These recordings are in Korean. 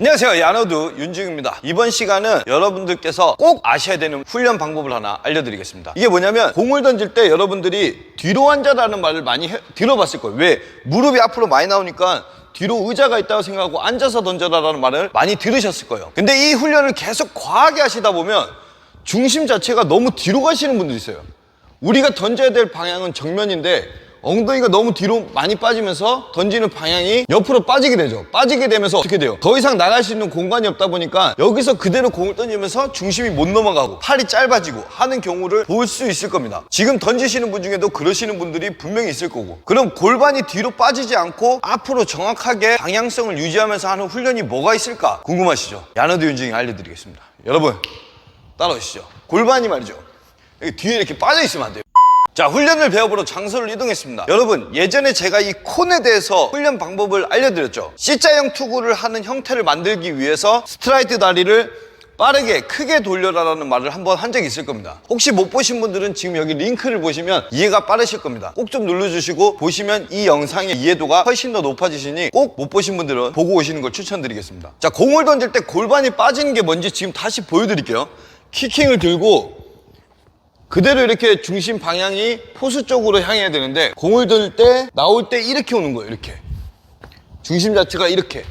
안녕하세요. 야노드 윤중입니다. 이번 시간은 여러분들께서 꼭 아셔야 되는 훈련 방법을 하나 알려드리겠습니다. 이게 뭐냐면 공을 던질 때 여러분들이 뒤로 앉아라는 말을 많이 해- 들어봤을 거예요. 왜? 무릎이 앞으로 많이 나오니까 뒤로 의자가 있다고 생각하고 앉아서 던져라라는 말을 많이 들으셨을 거예요. 근데 이 훈련을 계속 과하게 하시다 보면 중심 자체가 너무 뒤로 가시는 분들이 있어요. 우리가 던져야 될 방향은 정면인데 엉덩이가 너무 뒤로 많이 빠지면서 던지는 방향이 옆으로 빠지게 되죠. 빠지게 되면서 어떻게 돼요? 더 이상 나갈 수 있는 공간이 없다 보니까 여기서 그대로 공을 던지면서 중심이 못 넘어가고 팔이 짧아지고 하는 경우를 볼 수 있을 겁니다. 지금 던지시는 분 중에도 그러시는 분들이 분명히 있을 거고. 그럼 골반이 뒤로 빠지지 않고 앞으로 정확하게 방향성을 유지하면서 하는 훈련이 뭐가 있을까? 궁금하시죠? 야너드 윤중이 알려드리겠습니다. 여러분 따라오시죠. 골반이 말이죠. 뒤에 이렇게 빠져 있으면 안 돼요. 자, 훈련을 배워보러 장소를 이동했습니다. 여러분, 예전에 제가 이 콘에 대해서 훈련 방법을 알려드렸죠. C자형 투구를 하는 형태를 만들기 위해서 스트라이트 다리를 빠르게 크게 돌려라라는 말을 한 번 한 적이 있을 겁니다. 혹시 못 보신 분들은 지금 여기 링크를 보시면 이해가 빠르실 겁니다. 꼭 좀 눌러주시고 보시면 이 영상의 이해도가 훨씬 더 높아지시니 꼭 못 보신 분들은 보고 오시는 걸 추천드리겠습니다. 자, 공을 던질 때 골반이 빠지는 게 뭔지 지금 다시 보여드릴게요. 키킹을 들고 그대로 이렇게 중심 방향이 포수 쪽으로 향해야 되는데 공을 들 때 나올 때 이렇게 오는 거예요 이렇게. 중심 자체가 이렇게.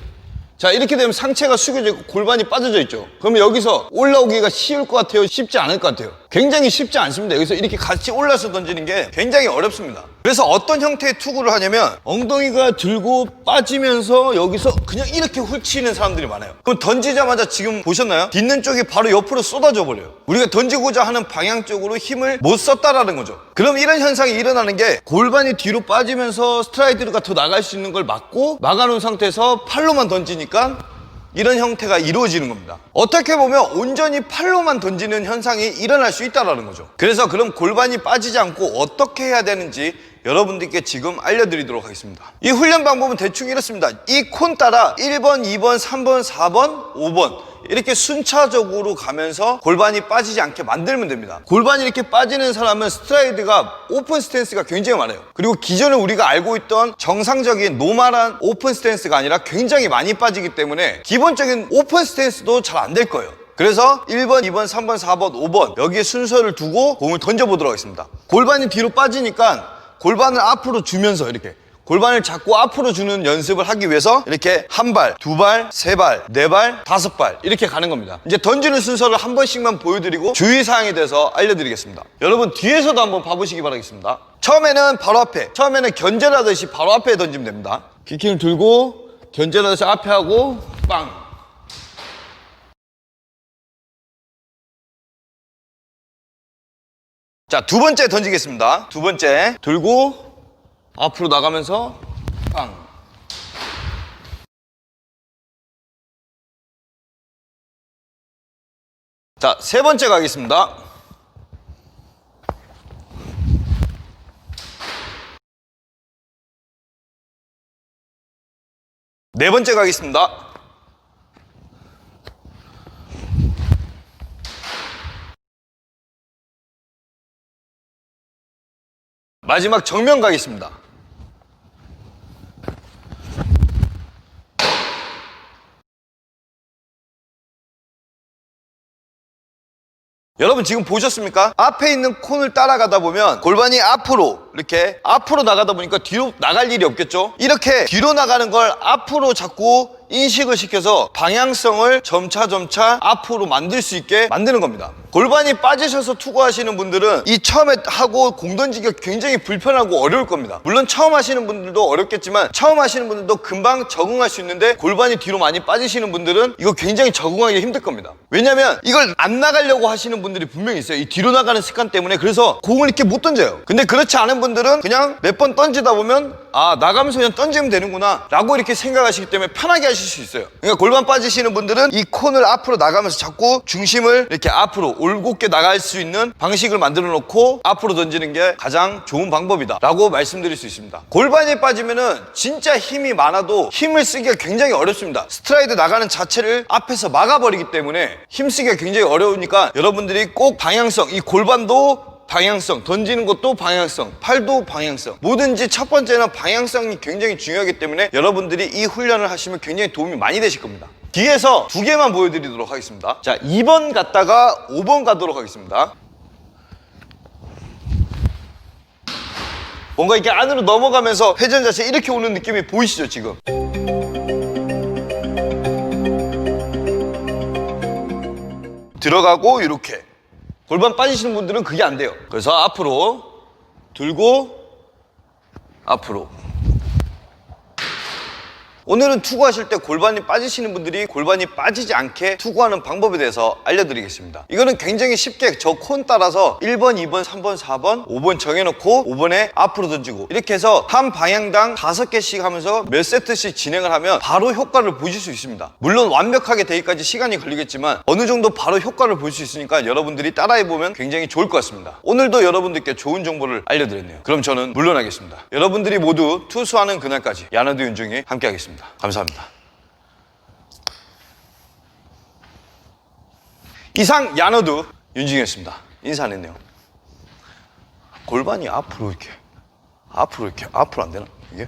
자 이렇게 되면 상체가 숙여져 있고 골반이 빠져져 있죠. 그러면 여기서 올라오기가 쉬울 것 같아요? 쉽지 않을 것 같아요 굉장히 쉽지 않습니다. 여기서 이렇게 같이 올라서 던지는 게 굉장히 어렵습니다. 그래서 어떤 형태의 투구를 하냐면 엉덩이가 들고 빠지면서 여기서 그냥 이렇게 훑치는 사람들이 많아요. 그럼 던지자마자 지금 보셨나요? 딛는 쪽이 바로 옆으로 쏟아져 버려요. 우리가 던지고자 하는 방향 쪽으로 힘을 못 썼다라는 거죠. 그럼 이런 현상이 일어나는 게 골반이 뒤로 빠지면서 스트라이드가 더 나갈 수 있는 걸 막고 막아놓은 상태에서 팔로만 던지니까 이런 형태가 이루어지는 겁니다. 어떻게 보면 온전히 팔로만 던지는 현상이 일어날 수 있다는 거죠. 그래서 그럼 골반이 빠지지 않고 어떻게 해야 되는지 여러분들께 지금 알려드리도록 하겠습니다. 이 훈련 방법은 대충 이렇습니다. 이 콘 따라 1번, 2번, 3번, 4번, 5번 이렇게 순차적으로 가면서 골반이 빠지지 않게 만들면 됩니다. 골반이 이렇게 빠지는 사람은 스트라이드가 오픈 스탠스가 굉장히 많아요. 그리고 기존에 우리가 알고 있던 정상적인 노멀한 오픈 스탠스가 아니라 굉장히 많이 빠지기 때문에 기본적인 오픈 스탠스도 잘 안 될 거예요. 그래서 1번, 2번, 3번, 4번, 5번 여기에 순서를 두고 공을 던져보도록 하겠습니다. 골반이 뒤로 빠지니까 골반을 앞으로 주면서 이렇게 골반을 잡고 앞으로 주는 연습을 하기 위해서 이렇게 한 발, 두 발, 세 발, 네 발, 다섯 발 이렇게 가는 겁니다. 이제 던지는 순서를 한 번씩만 보여드리고 주의사항에 대해서 알려드리겠습니다. 여러분 뒤에서도 한번 봐보시기 바라겠습니다. 처음에는 바로 앞에, 처음에는 견제를 하듯이 바로 앞에 던지면 됩니다. 키킹을 들고 견제를 하듯이 앞에 하고 빵. 자, 두 번째 던지겠습니다. 두 번째 들고 앞으로 나가면서 빵. 자, 세 번째 가겠습니다. 네 번째 가겠습니다. 마지막 정면 가겠습니다. 여러분 지금 보셨습니까? 앞에 있는 콘을 따라가다 보면 골반이 앞으로 이렇게 앞으로 나가다 보니까 뒤로 나갈 일이 없겠죠? 이렇게 뒤로 나가는 걸 앞으로 자꾸 인식을 시켜서 방향성을 점차 점차 앞으로 만들 수 있게 만드는 겁니다. 골반이 빠지셔서 투구하시는 분들은 이 처음에 하고 공 던지기가 굉장히 불편하고 어려울 겁니다. 물론 처음 하시는 분들도 어렵겠지만 처음 하시는 분들도 금방 적응할 수 있는데 골반이 뒤로 많이 빠지시는 분들은 이거 굉장히 적응하기 힘들 겁니다. 왜냐면 이걸 안 나가려고 하시는 분들이 분명히 있어요. 이 뒤로 나가는 습관 때문에 그래서 공을 이렇게 못 던져요. 근데 그렇지 않은 분들 은 그냥 몇 번 던지다 보면 아 나가면서 그냥 던지면 되는구나 라고 이렇게 생각하시기 때문에 편하게 하실 수 있어요. 그러니까 골반 빠지시는 분들은 이 콘을 앞으로 나가면서 자꾸 중심을 이렇게 앞으로 올곧게 나갈 수 있는 방식을 만들어 놓고 앞으로 던지는 게 가장 좋은 방법이다 라고 말씀드릴 수 있습니다. 골반이 빠지면은 진짜 힘이 많아도 힘을 쓰기가 굉장히 어렵습니다. 스트라이드 나가는 자체를 앞에서 막아버리기 때문에 힘쓰기가 굉장히 어려우니까 여러분들이 꼭 방향성, 이 골반도 방향성, 던지는 것도 방향성, 팔도 방향성. 뭐든지 첫 번째는 방향성이 굉장히 중요하기 때문에 여러분들이 이 훈련을 하시면 굉장히 도움이 많이 되실 겁니다. 뒤에서 두 개만 보여드리도록 하겠습니다. 자, 2번 갔다가 5번 가도록 하겠습니다. 뭔가 이렇게 안으로 넘어가면서 회전 자세 이렇게 오는 느낌이 보이시죠, 지금? 들어가고 이렇게 골반 빠지시는 분들은 그게 안 돼요. 그래서 앞으로 들고 앞으로 오늘은 투구하실 때 골반이 빠지시는 분들이 골반이 빠지지 않게 투구하는 방법에 대해서 알려드리겠습니다. 이거는 굉장히 쉽게 저 콘 따라서 1번, 2번, 3번, 4번, 5번 정해놓고 5번에 앞으로 던지고 이렇게 해서 한 방향당 5개씩 하면서 몇 세트씩 진행을 하면 바로 효과를 보실 수 있습니다. 물론 완벽하게 되기까지 시간이 걸리겠지만 어느 정도 바로 효과를 볼 수 있으니까 여러분들이 따라해보면 굉장히 좋을 것 같습니다. 오늘도 여러분들께 좋은 정보를 알려드렸네요. 그럼 저는 물러나겠습니다. 여러분들이 모두 투수하는 그날까지 야나드 윤중이 함께하겠습니다. 감사합니다. 이상 야너드 윤중이었습니다. 인사 안 했네요. 골반이 앞으로 이렇게 앞으로 이렇게 앞으로 안 되나 이게?